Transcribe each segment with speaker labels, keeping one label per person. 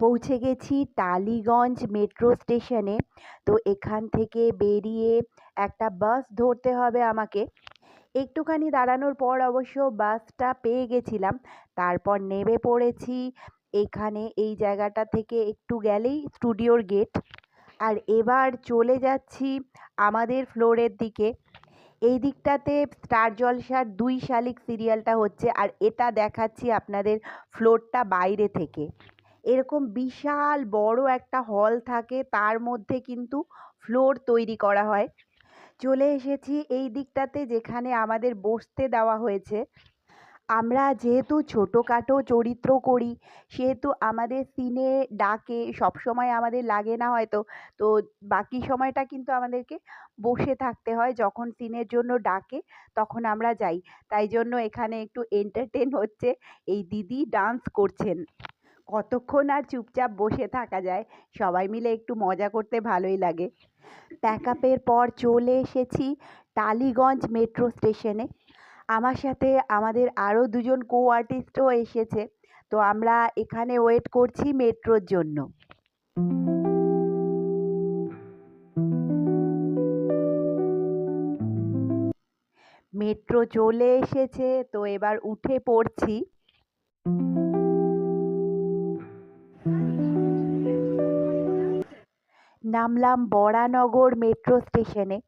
Speaker 1: পৌঁছে গেছি টালিগঞ্জ মেট্রো স্টেশনে। তো এখান থেকে বেরিয়ে একটা বাস ধরতে হবে আমাকে। একটুখানি দাঁড়ানোর পর অবশ্য বাসটা পেয়ে গেছিলাম। তারপর নেমে পড়েছি এখানে, এই জায়গাটা থেকে একটু গেলেই স্টুডিওর গেট। আর এবার চলে যাচ্ছি আমাদের ফ্লোরের দিকে। এই দিকটাতে স্টার জলসার দুই শালিক সিরিয়ালটা হচ্ছে, আর এটা দেখাচ্ছি আপনাদের ফ্লোরটা বাইরে থেকে। এরকম বিশাল বড় একটা হল থাকে, তার মধ্যে কিন্তু ফ্লোর তৈরি করা হয়। চলে এসেছি এই দিকটাতে যেখানে আমাদের বসতে দেওয়া হয়েছে। আমরা যেহেতু ছোটোখাটো চরিত্র করি, সেহেতু আমাদের সিনে ডাকে, সবসময় আমাদের লাগে না হয়তো, তো বাকি সময়টা কিন্তু আমাদেরকে বসে থাকতে হয়। যখন সিনের জন্য ডাকে, তখন আমরা যাই। তাই জন্য এখানে একটু এন্টারটেন হচ্ছে, এই দিদি ডান্স করছেন। কতক্ষণ আর চুপচাপ বসে থাকা যায়? সবাই মিলে একটু মজা করতে ভালোই লাগে। প্যাক আপের পর চলে এসেছি টালিগঞ্জ মেট্রো স্টেশনে। আমার সাথে আমাদের আরও দুজন কো আর্টিস্টও এসেছে। তো আমরা এখানে ওয়েট করছি মেট্রোর জন্য। মেট্রো চলে এসেছে, তো এবার উঠে পড়ছি। নামলাম বরানগর মেট্রো স্টেশনে।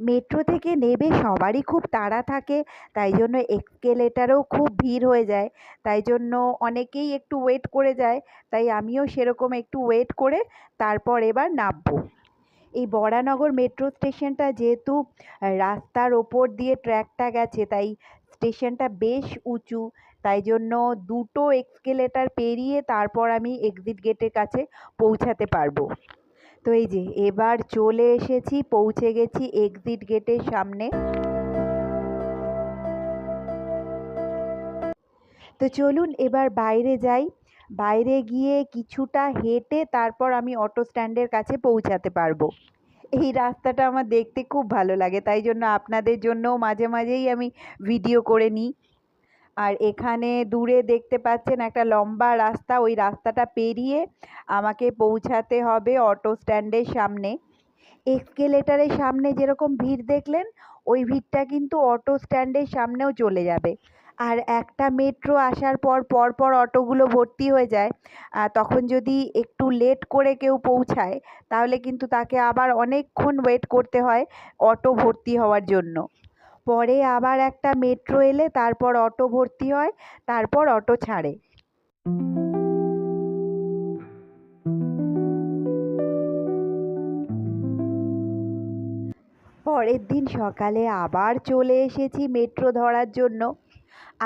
Speaker 1: মেট্রো থেকে নেবে সবারই খুব তাড়া থাকে, তাই জন্য এক্সকেলেটারেও খুব ভিড় হয়ে যায়। তাই জন্য অনেকেই একটু ওয়েট করে যায়, তাই আমিও সেরকম একটু ওয়েট করে তারপর এবার নামবো। এই বরানগর মেট্রো স্টেশনটা যেহেতু রাস্তার ওপর দিয়ে ট্র্যাকটা গেছে, তাই স্টেশনটা বেশ উঁচু। তাই জন্য দুটো এক্সকেলেটার পেরিয়ে তারপর আমি এক্সিট গেটের কাছে পৌঁছাতে পারব। তো এই যে, এবার চলে এসেছি, পৌঁছে গেছি এক্সিট গেটের সামনে। তো চলুন এবার বাইরে যাই। বাইরে গিয়ে কিছুটা হেঁটে তারপর আমি অটো স্ট্যান্ডের কাছে পৌঁছাতে পারব। এই রাস্তাটা আমার দেখতে খুব ভালো লাগে, তাই জন্য আপনাদের জন্যও মাঝে মাঝেই আমি ভিডিও করে নিই। আর এখানে দূরে দেখতে পাচ্ছেন একটা লম্বা রাস্তা, ওই রাস্তাটা পেরিয়ে আমাকে পৌঁছাতে হবে অটো স্ট্যান্ডের সামনে। এক্সকেলেটারের সামনে যেরকম ভিড় দেখলেন, ওই ভিড়টা কিন্তু অটো স্ট্যান্ডের সামনেও চলে যাবে। আর একটা মেট্রো আসার পর পর পর অটোগুলো ভর্তি হয়ে যায়। তখন যদি একটু লেট করে কেউ পৌঁছায়, তাহলে কিন্তু তাকে আবার অনেকক্ষণ ওয়েট করতে হয় অটো ভর্তি হওয়ার জন্য। পরে আবার একটা মেট্রো এলে তারপর অটো ভর্তি হয়, তারপর অটো ছাড়ে। পরের দিন সকালে আবার চলে এসেছি মেট্রো ধরার জন্য।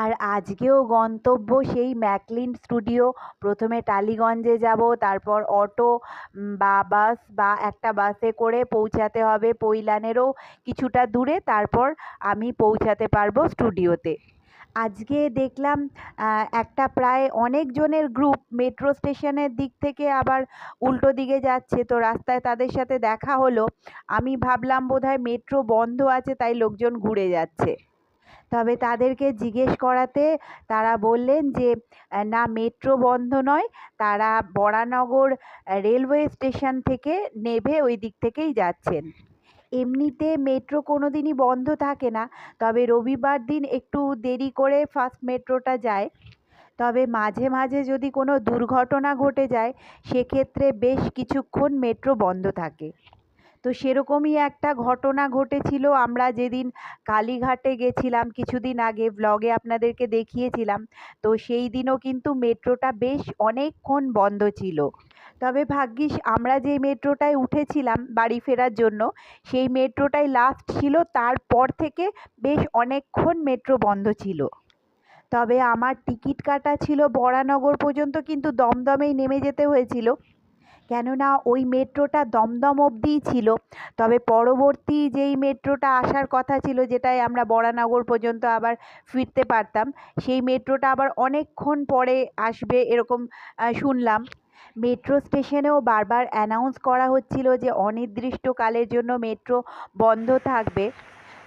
Speaker 1: আর আজকেও গন্তব্য সেই ম্যাকলিন স্টুডিও। প্রথমে টালিগঞ্জে যাব, তারপর অটো বা বাস বা একটা বাসে করে পৌঁছাতে হবে পৈলানেরও কিছুটা দূরে, তারপর আমি পৌঁছাতে পারব স্টুডিওতে। আজকে দেখলাম একটা প্রায় অনেকজনের গ্রুপ মেট্রো স্টেশনের দিক থেকে আবার উল্টো দিকে যাচ্ছে, তো রাস্তায় তাদের সাথে দেখা হলো। আমি ভাবলাম বোধহয় মেট্রো বন্ধ আছে, তাই লোকজন ঘুরে যাচ্ছে। তবে তাদেরকে জিজ্ঞেস করাতে তারা বললেন যে, না, মেট্রো বন্ধ নয়। তারা বরানগর রেলওয়ে স্টেশন থেকে নেবে, ওই দিক থেকেই যাচ্ছেন। এমনিতে মেট্রো কোনো দিনই বন্ধ থাকে না, তবে রবিবার দিন একটু দেরি করে ফার্স্ট মেট্রোটা যায়। তবে মাঝে মাঝে যদি কোনো দুর্ঘটনা ঘটে যায়, সেক্ষেত্রে বেশ কিছুক্ষণ মেট্রো বন্ধ থাকে। তো সেরকমই একটা ঘটনা ঘটেছিল। আমরা যেদিন কালীঘাটে গেছিলাম কিছুদিন আগে ব্লগে আপনাদেরকে দেখিয়েছিলাম, তো সেই দিনও কিন্তু মেট্রোটা বেশ অনেকক্ষণ বন্ধ ছিল। তবে ভাগ্যিস আমরা যে মেট্রোটায় উঠেছিলাম বাড়ি ফেরার জন্য, সেই মেট্রোটাই লাস্ট ছিল, তারপর থেকে বেশ অনেকক্ষণ মেট্রো বন্ধ ছিল। তবে আমার টিকিট কাটা ছিল বরানগর পর্যন্ত, কিন্তু দমদমেই নেমে যেতে হয়েছিল। কেননা ওই মেট্রোটা দমদম অবধিই ছিল। তবে পরবর্তী যেই মেট্রোটা আসার কথা ছিল, যেটায় আমরা বরানগর পর্যন্ত আবার ফিরতে পারতাম, সেই মেট্রোটা আবার অনেকক্ষণ পরে আসবে এরকম শুনলাম। মেট্রো স্টেশনেও বারবার অ্যানাউন্স করা হচ্ছিল যে অনির্দিষ্টকালের জন্য মেট্রো বন্ধ থাকবে।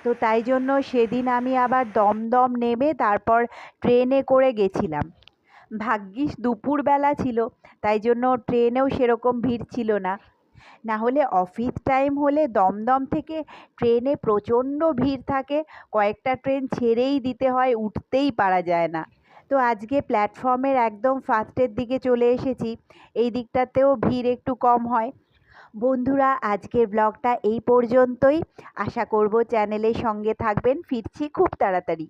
Speaker 1: তো তাই জন্য সেদিন আমি আবার দমদম নেমে তারপর ট্রেনে করে গেছিলাম। ভাগ্যিস দুপুরবেলা ছিল, তাই জন্য ট্রেনেও সেরকম ভিড় ছিল না। না হলে অফিস টাইম হলে দমদম থেকে ট্রেনে প্রচণ্ড ভিড় থাকে, কয়েকটা ট্রেন ছেড়েই দিতে হয়, উঠতেই পারা যায় না। তো আজকে প্ল্যাটফর্মের একদম ফার্স্টের দিকে চলে এসেছি, এই দিকটাতেও ভিড় একটু কম হয়। বন্ধুরা, আজকের ব্লগটা এই পর্যন্তই। আশা করব চ্যানেলের সঙ্গে থাকবেন। ফিরছি খুব তাড়াতাড়ি।